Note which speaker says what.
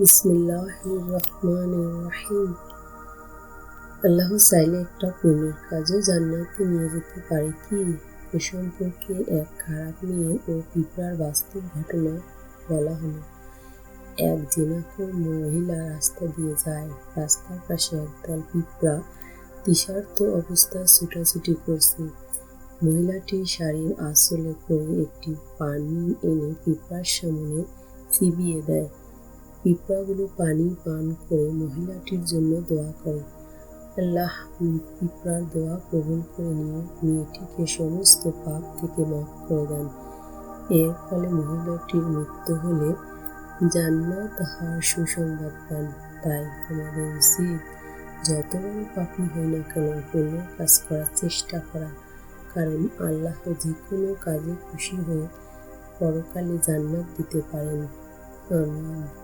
Speaker 1: বিসমিল্লাহ রহমান রহিম আল্লাহ চাইলে একটা পুণ্যের কাজও জান্নাতে নিয়ে যেতে পারে কি? এ সম্পর্কে এক খারাপ মেয়ে ও পিঁপড়ার বাস্তব ঘটনা বলা হলো। এক জেনাকর মহিলা রাস্তা দিয়ে যায়। রাস্তার পাশে একদল পিঁপড়া তৃষার্ত অবস্থায় ছুটাছুটি করছে। মহিলাটি শাড়ির আঁচলে করে একটি পানি এনে পিঁপড়ার সামনে চিবিয়ে দেয়। পিঁপড়াগুলো পানি পান করে মহিলাটির জন্য দোয়া করে। আল্লাহ পিঁপড়ার দোয়া কবুল করে নিয়ে মেয়েটিকে সমস্ত পাপ থেকে মাফ করে দেন। এর ফলে মহিলাটির মৃত্যু হলে জান্নাত হওয়ার সুসংবাদ পান। তাই আমাদের উচিত যত বড় পাপি হয় না কেন কোনো কাজ করার চেষ্টা করা। কারণ আল্লাহ যে কোনো কাজে খুশি হয়ে পরকালে জান্নাত দিতে পারেন। আমিন।